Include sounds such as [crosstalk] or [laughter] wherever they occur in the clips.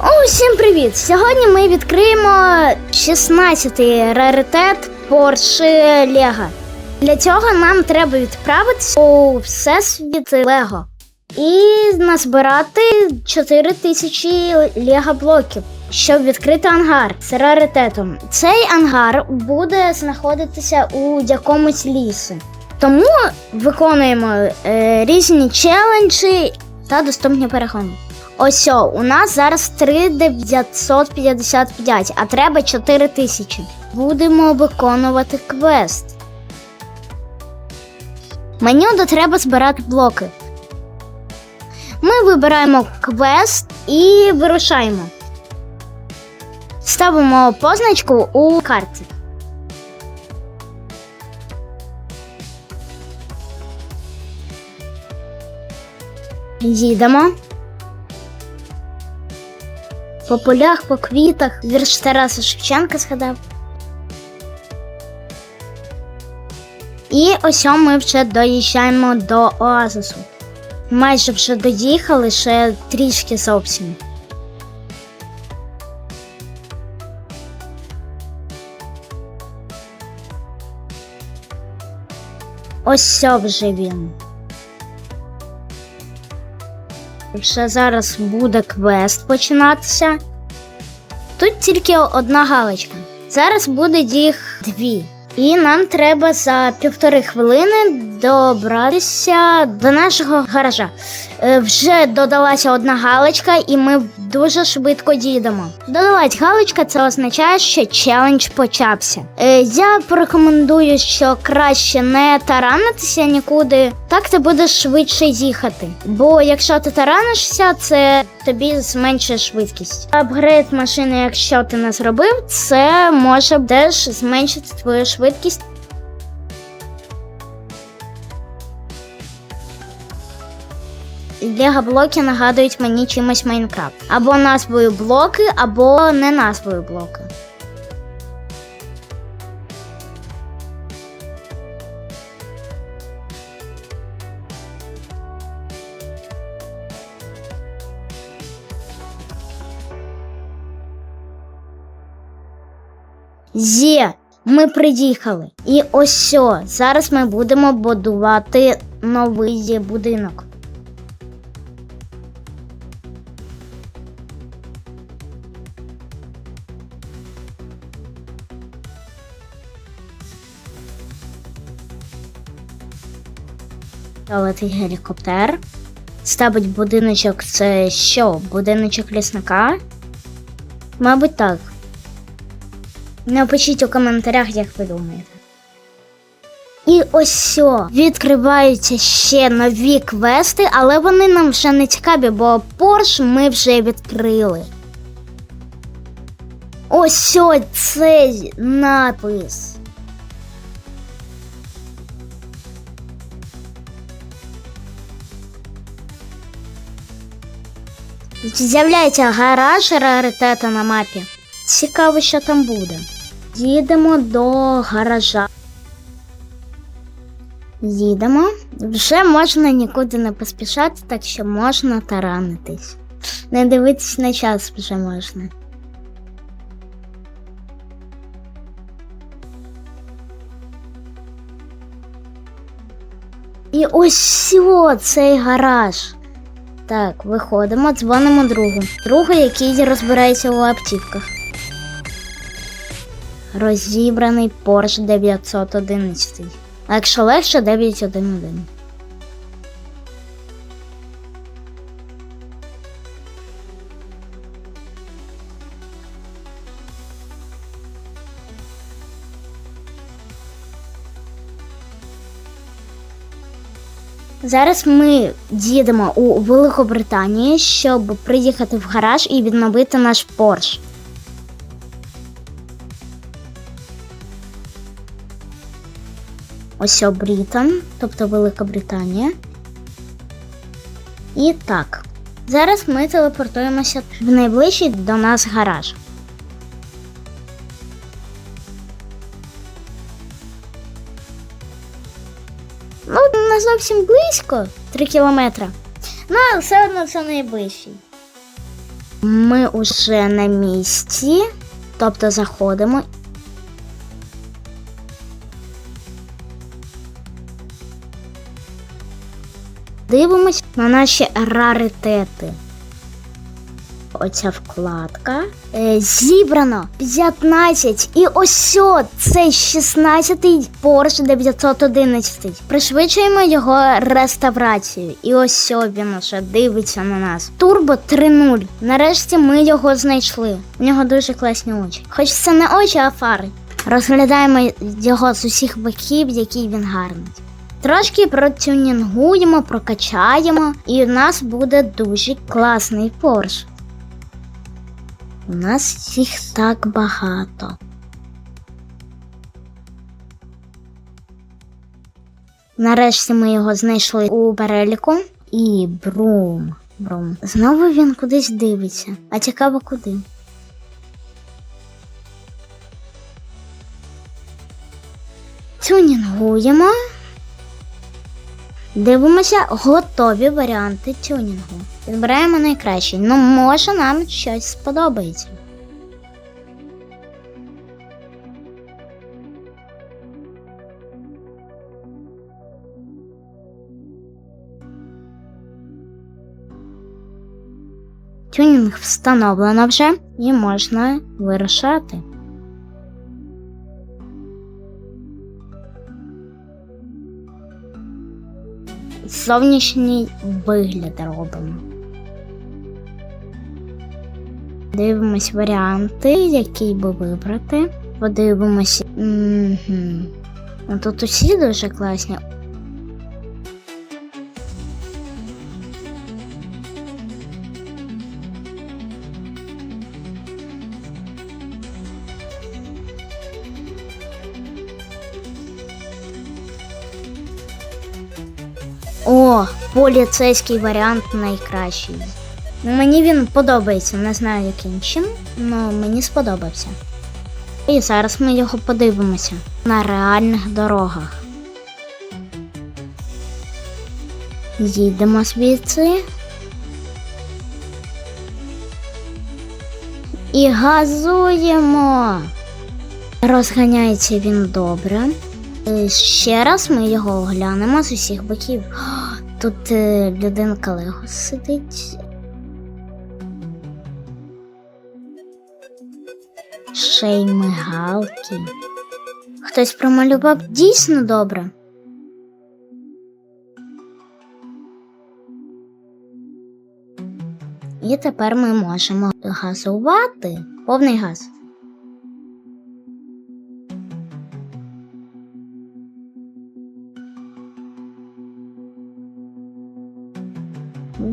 Усім привіт! Сьогодні ми відкриємо 16-й раритет Porsche Lego. Для цього нам треба відправитися у всесвіт Лего і назбирати 4000 Лего блоків, щоб відкрити ангар з раритетом. Цей ангар буде знаходитися у якомусь лісі. Тому виконуємо е, різні челенджі та доступні перегони. Ось о, у нас зараз 3955, а треба 4000. Будемо виконувати квест. Меню де треба збирати блоки. Ми вибираємо квест і вирушаємо. Ставимо позначку у карті. Їдемо. По полях, по квітах, вірш Тараса Шевченка згадав. І ось ми вже доїжджаємо до оазису. Майже вже доїхали, ще трішки зовсім. Ось вже він. Вже зараз буде квест починатися. Тут тільки одна галочка. Зараз буде їх дві. І нам треба за півтори хвилини добратися до нашого гаража. Е, вже додалася одна галочка, і ми дуже швидко їдемо. Додалась галочка, це означає, що челендж почався. Е, я порекомендую, що краще не таранитися нікуди, так ти будеш швидше їхати. Бо якщо ти таранишся, це тобі зменшує швидкість. Апгрейд машини, якщо ти не зробив, це може теж зменшити твою швидкість. Лего-блоки нагадують мені чимось Майнкрафт. Або назвою блоки, або не назвою блоки. Є, ми приїхали. І ось сьо, зараз ми будемо будувати новий будинок. Летить гелікоптер. Ставить будиночок це що? Будиночок лісника? Мабуть, так. Напишіть у коментарях, як ви думаєте. І ось сьо, відкриваються ще нові квести, але вони нам вже не цікаві, бо Порш ми вже відкрили. Ось цей З'являється гараж раритета на мапі. Цікаво, що там буде. Їдемо до гаража. Їдемо. Вже можна нікуди не поспішати, так що можна таранитись. Не дивитись на час вже можна. І ось цей гараж. Так, виходимо, дзвонимо другу. Другу, який розбирається у аптівках. Розібраний Porsche 911. А якщо легше 911. Зараз ми їдемо у Великобританію, щоб приїхати в гараж і відновити наш Порш. Ось о Брітон, тобто Велика Британія. І так. Зараз ми телепортуємося в найближчий до нас гараж. Зовсім близько 3 кілометри. Ну, але все одно це найближчий. Ми уже на місці, тобто заходимо. Дивимось на наші раритети. Оця вкладка. Е, зібрано 15. І ось о, цей 16-й Porsche 911. Пришвидшуємо його реставрацію. І ось він уже дивиться на нас. Турбо 3.0. Нарешті ми його знайшли. У нього дуже класні очі. Хоч це не очі, а фари. Розглядаємо його з усіх боків, який він гарний. Трошки протюнінгуємо, прокачаємо, і у нас буде дуже класний Porsche. У нас їх так багато. Нарешті ми його знайшли у переліку. І брум. Брум. Знову він кудись дивиться. А цікаво куди. Тюнінгуємо. Дивимося готові варіанти тюнінгу. Підбираємо найкращий. Ну, може, нам щось сподобається. Тюнінг встановлено вже і можна вирушати. Зовнішній вигляд робимо. Дивимось варіанти, який би вибрати. Подивимось. Угу. Тут усі дуже класні. О, поліцейський варіант найкращий. Ну, Мені він подобається, не знаю яким чином, але мені сподобався. І зараз ми його подивимося на реальних дорогах. Їдемо звідси. І газуємо. Розганяється він добре. Ще раз ми його оглянемо з усіх боків. [gasps] Тут е, людинка Лего сидить. Ще й мигалки. Хтось промалював дійсно добре. І тепер ми можемо газувати повний газ.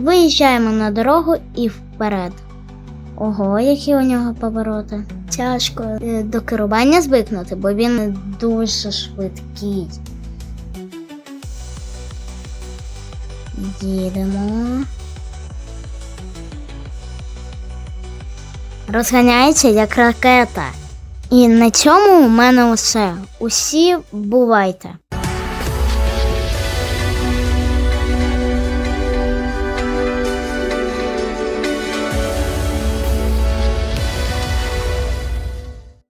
Виїжджаємо на дорогу і вперед. Ого, які у нього повороти. Тяжко е, до керування звикнути, бо він дуже швидкий. Їдемо. Розганяється як ракета. І на цьому у мене усе. Усі бувайте!